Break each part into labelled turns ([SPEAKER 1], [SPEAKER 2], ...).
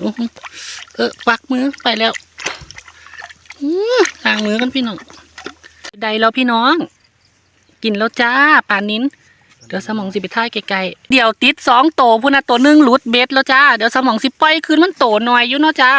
[SPEAKER 1] โอ้โหเออปักมือไปแล้วทางมือกันพี่น้องใดแล้วพี่น้อง กินแล้วจ้าป่านนิ้น เดี๋ยวสมองสิไปท่ายไกลๆเดี๋ยวติดสองโตพุ่นนะตัวหนึ่งหลุดเบ็ดแล้วจ้า เดี๋ยวสมองสิปล่อยคืนมันโตหน่อยอยู่เนาะจ้า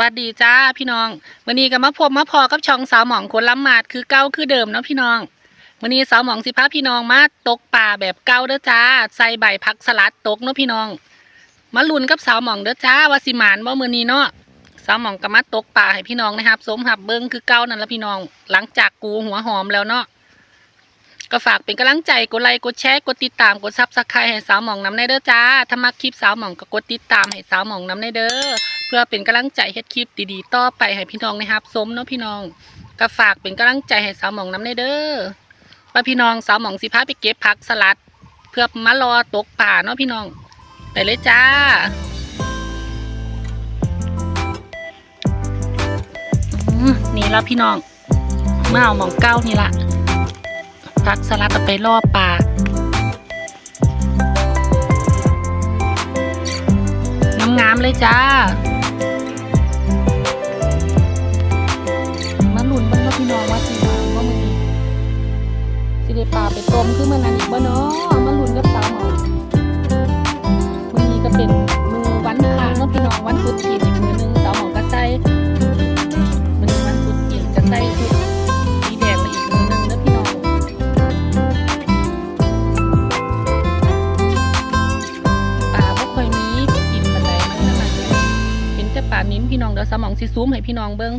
[SPEAKER 1] วัสดีจ้าพี่น้องวันนี้ก็มาพบมาพอกับช่องสาวหมองคนล้ำหมาดคือเก้าคือเดิมเนาะพี่น้องวันนี้สาวหมองสิพาพี่น้องมาตกป่าแบบเก้าเด้อจ้าใส่ใบผักสลัดตกเนาะพี่น้อง มาลุ้นกับสาวหมองเด้อจ้าว่าสิหมานบ่มื้อนี้เนาะสาวหมองก็มาตกป่าให้พี่น้องนะครับสมหับเบิ้งคือเก้านั่นละพี่น้อง หลังจากกูหัวหอมแล้วเนาะ ก็ฝากเป็นกำลังใจกดไลค์กดแชร์กดติดตามกดซับสไครต์ให้สาวหมองน้ำในเด้อจ้าถ้ามักคลิปสาวหมองก็กดติดตามให้สาวหมองน้ำในเด้อเพื่อเป็นกำลังใจเฮ็ดคลิปดีๆต่อไปให้พี่น้องนะครับสมเนาะพี่น้องก็ฝากเป็นกำลังใจให้สาวหมองน้ำในเด้อว่าพี่น้องสาวหมองสิพาไปเก็บผักสลัด เพื่อมารอตกป่าเนาะพี่น้อง ไปเลยจ้าอืมนี่แล้วพี่น้องมาเอาหมองเก้านี่ละ ผักสลัดเอาไปล่อปลางามๆเลยจ้ามาหลุนบ้างว่าพี่น้องว่าสิหวาว่ามือนี้สิได้ปลาไปต้มคือมันอันอีกบ่เนาะมาหลุนกับสาวหมอมือนี้ก็เป็นมือวันพระเนาะพี่น้องวันพุธจีนอีกมือหนึ นิ้นพี่น้องสมองสิซูมให้พี่น้องเบิ่ง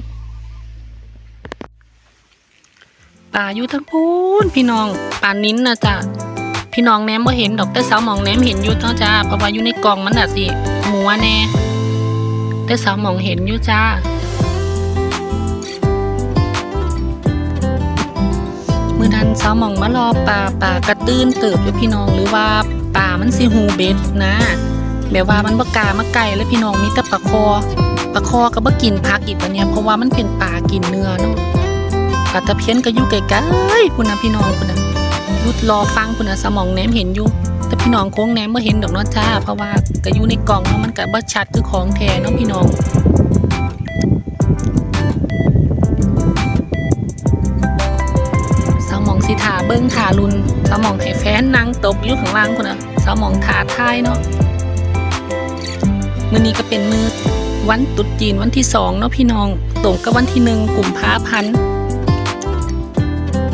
[SPEAKER 1] ปลาอยู่ทั้งพูนพี่น้องปลานิ้นนะจ้ะพี่น้องแนมบ่เห็นดอกแต่สาวหมองแนมเห็นอยู่เนาะจ้าเพราะว่าอยู่ในกล่องมันน่ะสิหมัวแน่แต่สาวหมองเห็นอยู่จ้ามือนั้นสาวหมองมารอปลาปลากระตื้นเติบอยู่พี่น้องหรือว่าป่ามันสิหูเบ็ดนะ แบบว่ามันบ่กล้ามาไก่แล้วพี่น้องมีแต่ปลาคอ ปลาคอก็บ่กินผักอีกปะเนี่ยเพราะว่ามันเป็นป่ากินเนื้อเนาะปลาตะเพียนก็อยู่ไกลๆพุ่นนะพี่น้องพุ่นน่ะยุดรอฟังพุ่นน่ะสมองแหนมเห็นอยู่แต่พี่น้องโค้งแหนมบ่เห็นดอกเนาะจ้า เพราะว่าก็อยู่ในกล่องเนาะมันก็บ่ชัดคือของแท้เนาะพี่น้องสมองสิถาเบิ้งถาลุนสมองให้แฟนนั่งตบอยู่ข้างล่างคนน่ะสมองถาท้ายเนาะมื้อนี้ก็เป็นมือ วันตรุษจีนวันที่สองเนาะพี่น้องตรงกับวันที่หนึ่งกลุ่มภาพันธ์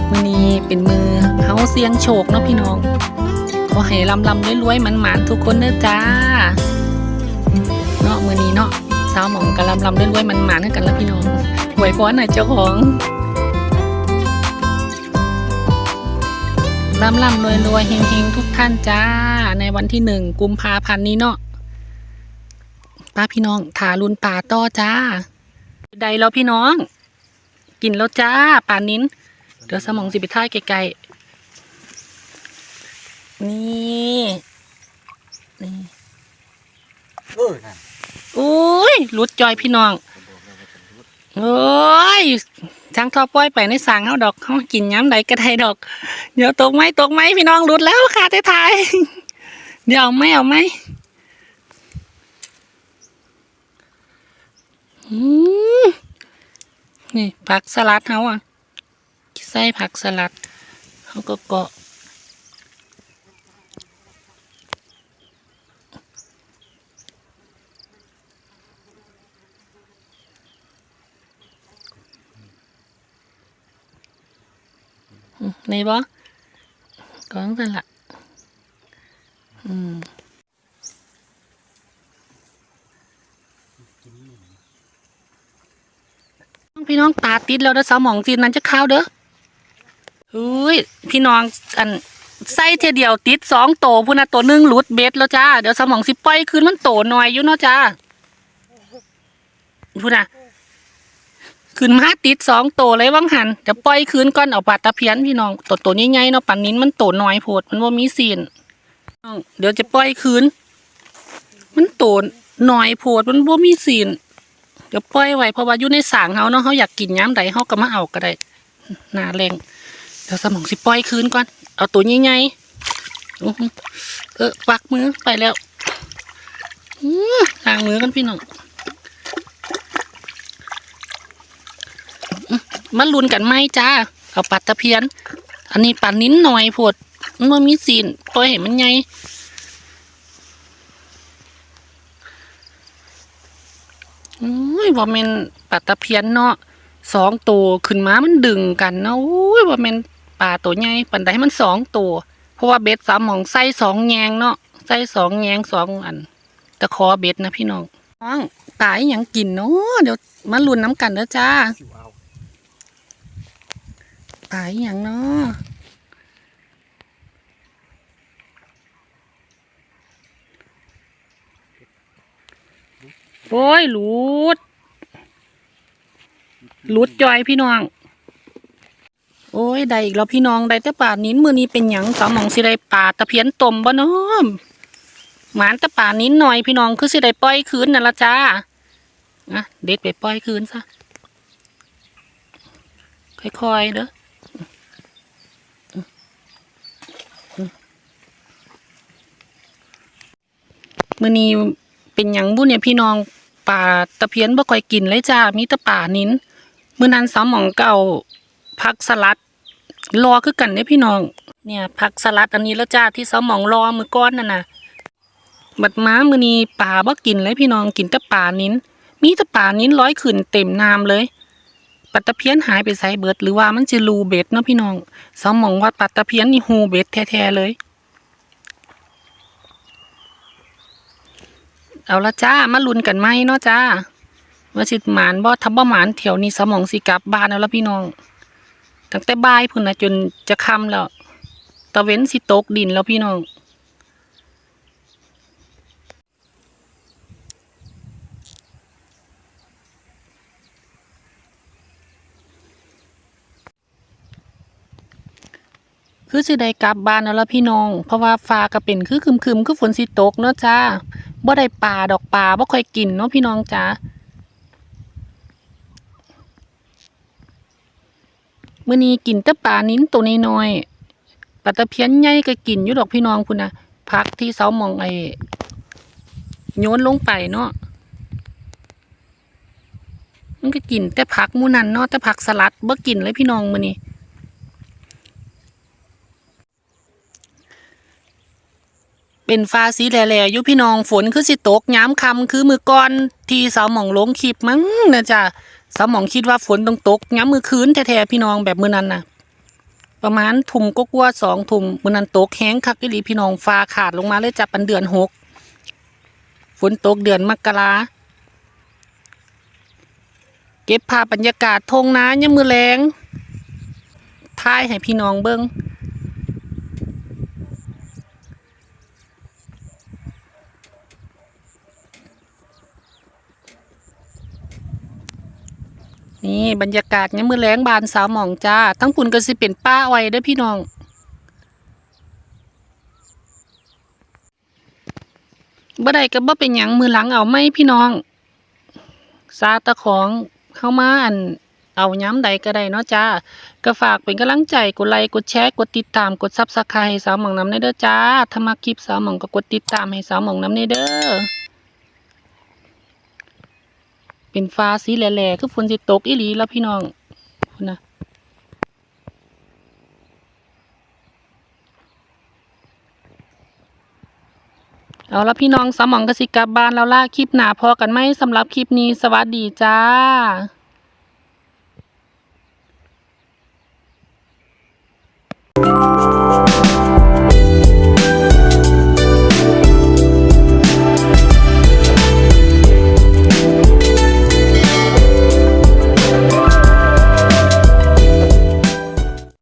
[SPEAKER 1] มือนี้เป็นมือเฮาเสียงโชคเนาะพี่น้องขอให้ลำลำรวยๆมันหมานทุกคนเด้อจ้าเนาะมือนี้เนาะสาวหมองกับลำลำรวยๆมันหมานกันแล้วพี่น้องหวยพรหน่อยเจ้าของร่ำร่ำรวยรวยเฮงเฮงทุกท่านจ้า ในวันที่หนึ่งกุมภาพันธ์นี้เนาะ ป้าพี่น้องถาลุนป่าต่อจ้าใดแล้วพี่น้อง กินแล้วจ้าป่านิ้น เดี๋ยวสมองสิไปท่ายไกลๆนี่นี่
[SPEAKER 2] เออนั่น
[SPEAKER 1] อุ้ยหลุดจอยพี่น้องโอ้ยทางทอปล่อยไปในสางเขาดอกเขากินย้ำใดก็ได้ดอก เดี๋ยวตกไหมตกไหมพี่น้องหลุดแล้วค่ะท้ายๆเดี๋ยวเอาไหมเอาไหมอืม นี่ผักสลัดเขาอะใส่ผักสลัดเขาก็เกาะนี่บ่ก้องสั่นละอืม
[SPEAKER 2] กินนี่
[SPEAKER 1] พี่ น้องปลาติดแล้วเด้อสาวหมองจีนนั้นจะเข้าวเด้ออุ้ยพี่น้องอันไส้เทียเดียวติดสองโตพุ่นนะตัวหนึงหลุดเบ็ดแล้วจ้าเดี๋ยวสมองสิปล่อยคืนมันโตหน่อยอยู่เนาะจ้าพุ่นนะคืนมาติดสองโตเลยวังหันเดี๋ยวปล่อยคืนก่อนเอาปลาตะเพียนพี่น้องตัวตัวใหญ่ๆเนาะปันนิ้นมันโตหน้อยโพดมันว่ามีซีนน้องเดี๋ยวจะปล่อยคืน มันโตหน้อยโพดมันว่ามีซีน ดี๋ยวปล่อยไว้เพราะว่าอยู่ในสางเฮาเนาะเฮาอยากกินย้ำใดเฮาก็มาเอาก็ได้หนาแรงเดี๋ยวสมองสิปล่อยคืนก่อน เอาตัวใหญ่ๆอื้อหือเออปักมือไปแล้วอื้อล้างมือกันพี่น้องมาลุนกันไหมจ้า เอาปัดตะเพียน อันนี้ปัดนิ้นหน่อยโพดมันมีสีนปล่อยให้มันใหญ่ อุ้ ยบ่แม่นปลาตะเพียนเนาะสองตัวขึ้นมามันดึงกันเนาะอุ้ยบ่แม่นปลาตัวใหญ่ปานใดมันสองตัว เพราะว่าเบ็ดสามหมองใส่สองแยงเนาะใส่สองแยงสองอันตะขอเบ็ดนะพี่น้องน้องปลาอีหยังกินเนาะเดี๋ยวมาลุ้นน้ำกันเด้อจ้า
[SPEAKER 2] สิวเอา
[SPEAKER 1] ปลาอีหยังเนาะโอ้ยหลุด หลุดจอยพี่น้อง โอ้ยได้อีกแล้วพี่น้องได้แต่ป่านิ้นมือนี้เป็นหยังสาวหมองสิได้ป่าตะเพียนตมบ่เนาะหมานแต่ป่านิ้นหน่อยพี่น้องคือสิได้ปล่อยคืนนั่นละจ้านะเด็ดไปปล่อยคืนซะค่อยๆเด้อมือนี้เป็นหยังบุเนี่ยพี่น้องป่าตะเพียนบ่ค่อยกินเลยจ้ามีแต่ป่านิ้น มื่อนั้นสาวหมองเก่าผักสลัด รอคือกันเนี่ยพี่น้อง เนี่ยผักสลัดอันนี้แล้วจ้าที่สาวหมองรอมือก้อนน่ะนะบัดม้ามือนี้ป่าบ่กินเลยพี่น้องกินแต่ป่านิ้น มีแต่ป่านิ้นร้อยขึ้นเต็มน้ำเลยปัตตะเพียนหายไปไสเบิด หรือว่ามันจะรูเบ็ดเนาะพี่น้องสาวหมองว่าปัตตะเพียนนี่ฮูเบ็ดแท้ๆเลยเอาละจ้ามาลุ้นกันไหมเนาะจ้า ว่าสิหมานบ่ทับบ่หมานแถวนี้สมองสิกลับบ้านแล้วล่ะพี่น้อง ตั้งแต่บ่ายพุ่นนะจนจะค่ำแล้วตะเว้นสิตกดินแล้วพี่น้องคือสิได้กลับบ้านแล้วล่ะพี่น้อง เพราะว่าฟ้าก็เป็นคือครึมๆคือฝนสิตกเนาะจ้าบ่ได้ปลาดอกปลาบ่ค่อยกินเนาะพี่น้องจ้า มื้อนี้กินต่ปลานิ้นตัวน้อยๆปลาตะเพียนใหญ่ก็กินอยู่ดอกพี่น้องพุ่นะผักที่เสาหมองไอ้โยนลงไปเนาะมันก็กินแต่ผักมูนันเนาะแต่ผักสลัดบ่กินเลยพี่น้องมื้อนี้เป็นฟ้าสีแหล่ๆอยู่พี่น้องฝนคือสิตกย้ำคำคือมือก่อนที่เสาหมองลงคลิปมั้งนะจ๊ะ สมองคิดว่าฝนต้องตกย้ำมือคืนแท้ๆพี่น้องแบบมือนั้นน่ะประมาณทุ่มก็กลัวสองทุ่มมือนั้นตกแห้งคักอีหลีพี่น้องฟ้าขาดลงมาเลยจับปันเดือนหกฝนตกเดือนมกราเก็บภาพบรรยากาศทงน้าย้ำมือแรงท้ายให้พี่น้องเบิ้ง นี่บรรยากาศย้ำมือแรงบานสาวหมองจ้า ทั้งปุ่นก็สิเป็นป้าอ้อยด้อพี่น้องบ่ได้ก็บ่เป็นหยังมือหลังเอาไม่พี่น้อง ซาตะของเข้ามาอันเอาย้ำใดก็ได้เนาะจ้า ก็ฝากเป็นกำลังใจกดไลค์กดแชร์กดติดตามกดซับสไครต์สาวหมองน้ำในเด้อจ้าถ้ามาคลิปสาวหมองก็กดติดตามให้สาวหมองน้ำในเด้อ เป็นฟ้าสีแหล่ๆคือฝนสิตกอีหลีแล้วพี่น้องนะเอาละพี่น้องสมองกสิกลับบ้านแล้วล่าคลิปหนาพอกันไหมสำหรับคลิปนี้สวัสดีจ้า